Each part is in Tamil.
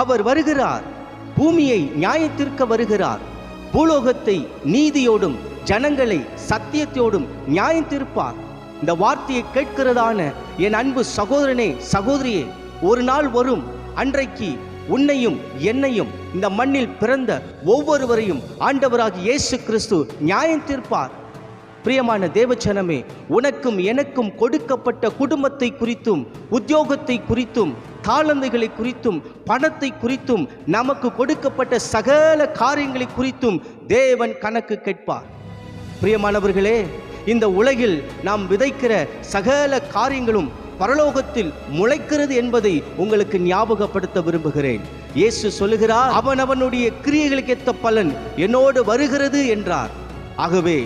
அவர் வருகிறார். பூமியை நியாயத்திற்க வருகிறார். பூலோகத்தை நீதியோடும் ஜனங்களை சத்தியத்தோடும் நியாயத்திருப்பார் இந்த வார்த்தையை கேட்கிறதான என் அன்பு சகோதரனே சகோதரியே ஒரு நாள் வரும். அன்றைக்கு உன்னையும் என்னையும் இந்த மண்ணில் பிறந்த ஒவ்வொருவரையும் ஆண்டவராக இயேசு கிறிஸ்து நியாயம் தீர்ப்பார். பிரியமான தேவச்சனமே உனக்கும் எனக்கும் கொடுக்கப்பட்ட குடும்பத்தை குறித்தும் உத்தியோகத்தை குறித்தும் தாளந்துகளை குறித்தும் பணத்தை குறித்தும் நமக்கு கொடுக்கப்பட்ட சகல காரியங்களை குறித்தும் தேவன் கணக்கு கேட்பார். பிரியமானவர்களே இந்த உலகில் நாம் விதைக்கிற சகல காரியங்களும் பரலோகத்தில் முளைக்கிறது என்பதை உங்களுக்கு ஞாபகப்படுத்த விரும்புகிறேன். இயேசு சொல்லுகிறார் அவனவனுடைய கிரியைகளுக்கு ஏத்த பலன் என்னோடு வருகிறது என்றார். ஆகவே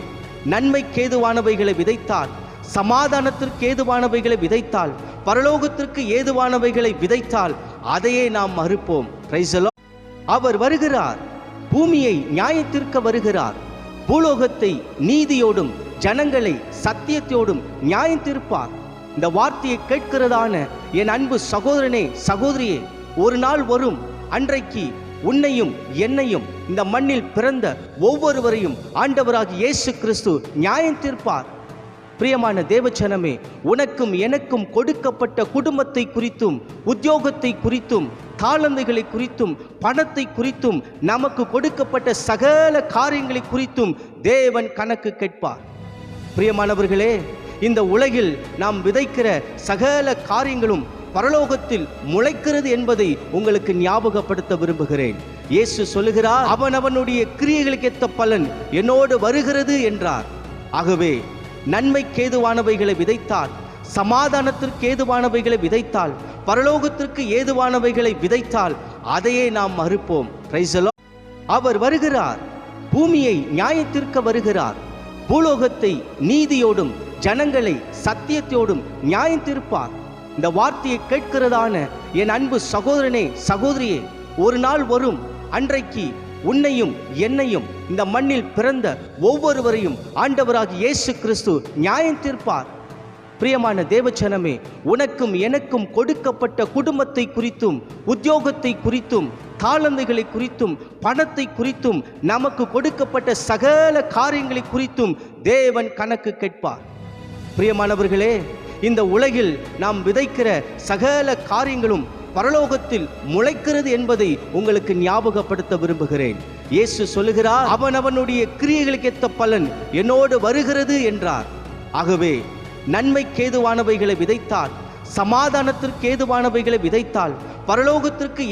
நன்மைக்கேதுவானவைகளை விதைத்தால் சமாதானத்திற்கு ஏதுவானவைகளை விதைத்தால் பரலோகத்திற்கு ஏதுவானவைகளை விதைத்தால் அதையே நாம் மறுப்போம். அவர் வருகிறார். பூமியை நியாயத்திற்க வருகிறார். பூலோகத்தை நீதியோடும் ஜனங்களை சத்தியத்தோடும் நியாயத்திருப்பார் இந்த வார்த்தையை கேட்கிறதான என் அன்பு சகோதரனே சகோதரியே ஒரு நாள் வரும். அன்றைக்கு உன்னையும் என்னையும் இந்த மண்ணில் பிறந்த ஒவ்வொருவரையும் ஆண்டவராக இயேசு கிறிஸ்து நியாயம் தீர்ப்பார் பிரியமான தேவச்சனமே உனக்கும் எனக்கும் கொடுக்கப்பட்ட குடும்பத்தை குறித்தும் உத்தியோகத்தை குறித்தும் தாளந்துகளை குறித்தும் பணத்தை குறித்தும் நமக்கு கொடுக்கப்பட்ட சகல காரியங்களை குறித்தும் தேவன் கணக்கு கேட்பார். பிரியமானவர்களே இந்த உலகில் நாம் விதைக்கிற சகல காரியங்களும் பரலோகத்தில் முளைக்கிறது என்பதை உங்களுக்கு ஞாபகப்படுத்த விரும்புகிறேன். இயேசு சொல்லுகிறார் அவனவனுடைய கிரியைகளுக்கு ஏத்த பலன் என்னோடு வருகிறது என்றார். ஆகவே நன்மைக்கு ஏதுவானவைகளை விதைத்தால் சமாதானத்திற்கு ஏதுவானவைகளை விதைத்தால் பரலோகத்திற்கு ஏதுவானவைகளை விதைத்தால் அதையே நாம் மறுப்போம். அவர் வருகிறார். பூமியை நியாயத்திற்க வருகிறார். பூலோகத்தை நீதியோடும் ஜனங்களை சத்தியத்தோடும் நியாயத்திருப்பார் இந்த வார்த்தையை கேட்கிறதான என் அன்பு சகோதரனே சகோதரியே ஒரு நாள் வரும் அன்றைக்கு உன்னையும் என்னையும் இந்த மண்ணில் பிறந்த ஒவ்வொருவரையும் ஆண்டவராக இயேசு கிறிஸ்து நியாயம் தீர்ப்பார். பிரியமான தேவச்சனமே உனக்கும் எனக்கும் கொடுக்கப்பட்ட குடும்பத்தை குறித்தும் உத்தியோகத்தை குறித்தும் தாளந்துகளை குறித்தும் பணத்தை குறித்தும் நமக்கு கொடுக்கப்பட்ட சகல காரியங்களை குறித்தும் தேவன் கணக்கு கேட்பார். பிரியமானவர்களே இந்த உலகில் நாம் விதைக்கிற சகல காரியங்களும் பரலோகத்தில் முளைக்கிறது என்பதை உங்களுக்கு ஞாபகப்படுத்த விரும்புகிறேன். இயேசு சொல்லுகிறார் அவன் அவனுடைய கிரியைகளுக்கு ஏத்த பலன் என்னோடு வருகிறது என்றார். ஆகவே நன்மைக்கு ஏதுவானவைகளை விதைத்தால் சமாதானத்திற்கு ஏதுவானவைகளை விதைத்தால் பரலோகத்திற்கு